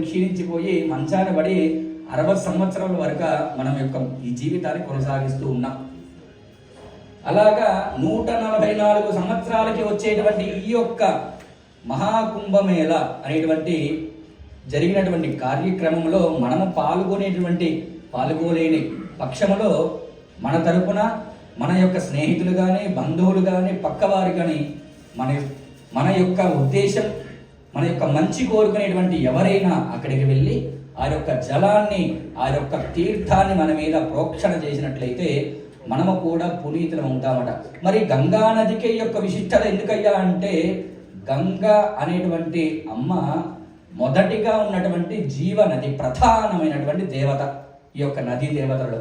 క్షీణించిపోయి మంచాన పడి అరవై సంవత్సరాల వరకు మనం యొక్క ఈ జీవితాన్ని కొనసాగిస్తూ ఉన్నాం. అలాగా నూట నలభై నాలుగు సంవత్సరాలకి వచ్చేటువంటి ఈ యొక్క మహాకుంభమేళ అనేటువంటి జరిగినటువంటి కార్యక్రమంలో మనము పాల్గొనేటువంటి పాల్గొలేని పక్షములో మన తరపున మన యొక్క స్నేహితులు కానీ బంధువులు కానీ పక్కవారు కానీ మన మన యొక్క ఉద్దేశం మన యొక్క మంచి కోరుకునేటువంటి ఎవరైనా అక్కడికి వెళ్ళి ఆ యొక్క జలాన్ని ఆ యొక్క తీర్థాన్ని మన మీద ప్రోక్షణ చేసినట్లయితే మనము కూడా పునీతులం ఉంటామట మరి గంగా నదికి యొక్క విశిష్టత ఎందుకయ్యా అంటే గంగా అనేటువంటి అమ్మ మొదటిగా ఉన్నటువంటి జీవ నది ప్రధానమైనటువంటి దేవత ఈ యొక్క నదీ దేవతలో.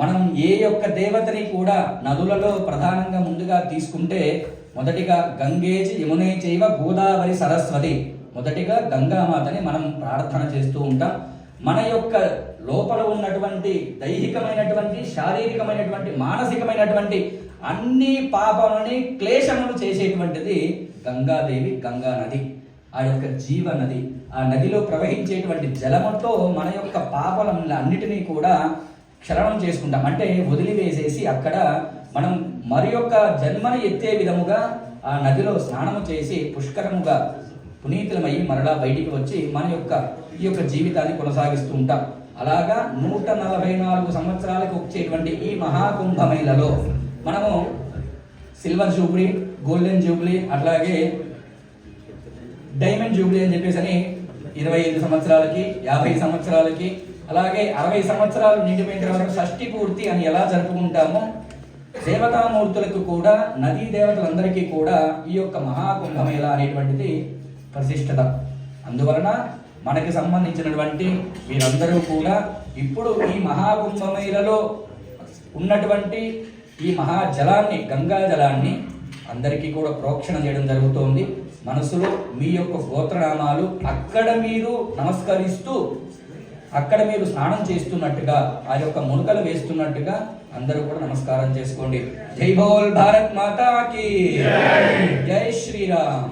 మనం ఏ యొక్క దేవతని కూడా నదులలో ప్రధానంగా ముందుగా తీసుకుంటే మొదటిగా గంగేచి యమునే చైవ గోదావరి సరస్వతి. మొదటిగా గంగామాతని మనం ప్రార్థన చేస్తూ ఉంటాం. మన యొక్క లోపల ఉన్నటువంటి దైహికమైనటువంటి శారీరకమైనటువంటి మానసికమైనటువంటి అన్ని పాపములని క్లేశములు చేసేటువంటిది గంగాదేవి గంగా నది. ఆ యొక్క జీవ నది. ఆ నదిలో ప్రవహించేటువంటి జలముతో మన యొక్క పాపలన్నిటినీ కూడా క్షరణం చేసుకుంటాం. అంటే వదిలివేసేసి అక్కడ మనం మరి యొక్క జన్మను ఎత్తే విధముగా ఆ నదిలో స్నానము చేసి పుష్కరముగా పునీతులమై మరలా బయటికి వచ్చి మన యొక్క ఈ యొక్క జీవితాన్ని కొనసాగిస్తూ ఉంటాం. అలాగా నూట నలభై నాలుగు సంవత్సరాలకు వచ్చేటువంటి ఈ మహాకుంభమేళలో మనము సిల్వర్ జూబ్లీ గోల్డెన్ జూబ్లీ అట్లాగే డైమండ్ జూబ్లీ అని చెప్పేసి అని ఇరవై ఐదు సంవత్సరాలకి యాభై సంవత్సరాలకి అలాగే అరవై సంవత్సరాలు నిండిపోయిన తర్వాత షష్ఠి పూర్తి అని ఎలా జరుపుకుంటామో దేవతామూర్తులకు కూడా నదీ దేవతలందరికీ కూడా ఈ యొక్క మహాకుంభమేళ అనేటువంటిది ప్రతిష్టత అందువలన మనకి సంబంధించినటువంటి వీరందరూ కూడా ఇప్పుడు ఈ మహాకుంభమేళలో ఉన్నటువంటి ఈ మహాజలాన్ని గంగా జలాన్ని అందరికీ కూడా ప్రోక్షణ చేయడం జరుగుతోంది. మనసులో మీ యొక్క గోత్రనామాలు అక్కడ మీరు నమస్కరిస్తూ అక్కడ మీరు స్నానం చేస్తున్నట్టుగా ఆ యొక్క మునకలు వేస్తున్నట్టుగా అందరూ కూడా నమస్కారం చేసుకోండి. జై బోల్ భారత్ మాతాకి. జై. శ్రీరామ్.